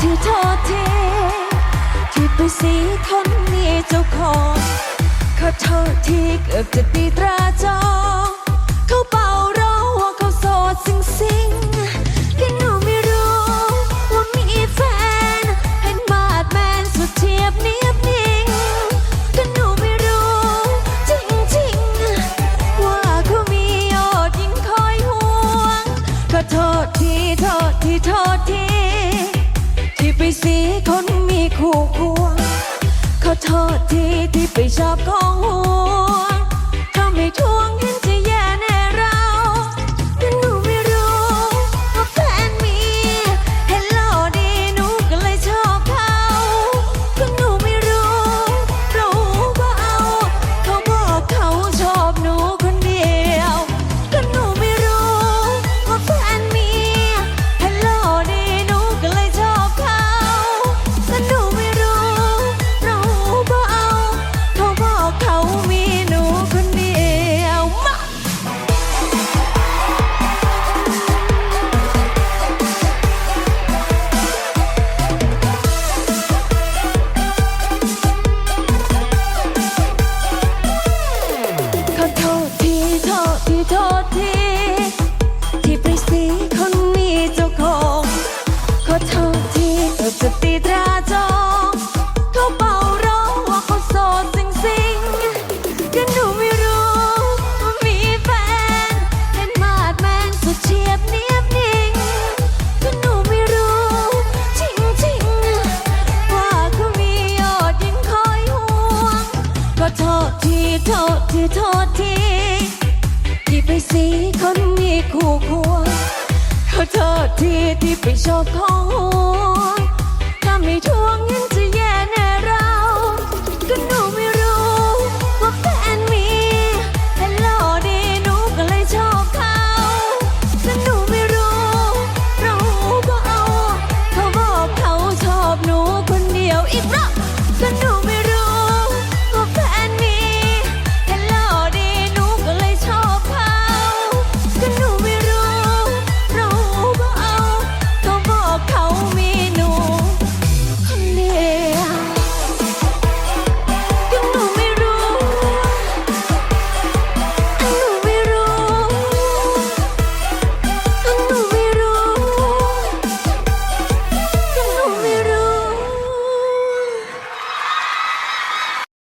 ที่โทษทีที่ไปสีคนมีเจ้าของขอโทษทีเกือบจะตีตราจองเขาเป่าร้อว่าเขาโสดสิงสิงๆก็หนูไม่รู้ว่ามีแฟนเห็นมาดแมนสุดเทียบเนียบนิ่งก็หนูไม่รู้จริงๆว่าเขามียอดยิ่งคอยห่วงขอโทษทีโทษทีโทษที ที่ไปสีคนมีคู่ควงขอโทษทีที่ไปชอบของหัว โทษทีโทษทีที่ไปสีคนมีคู่ควงขอโทษทีที่ไปชอบของห่วถ้าไม่ทวงยังจะแย่แน่เรา ก็หนูไม่รู้ว่าแฟนมีเห็นหล่อดีหนูก็เลยชอบเขาแต่หนูไม่รู้รู้ก็เอา เขาบอกเขาชอบหนูคนเดียวอีกรอบ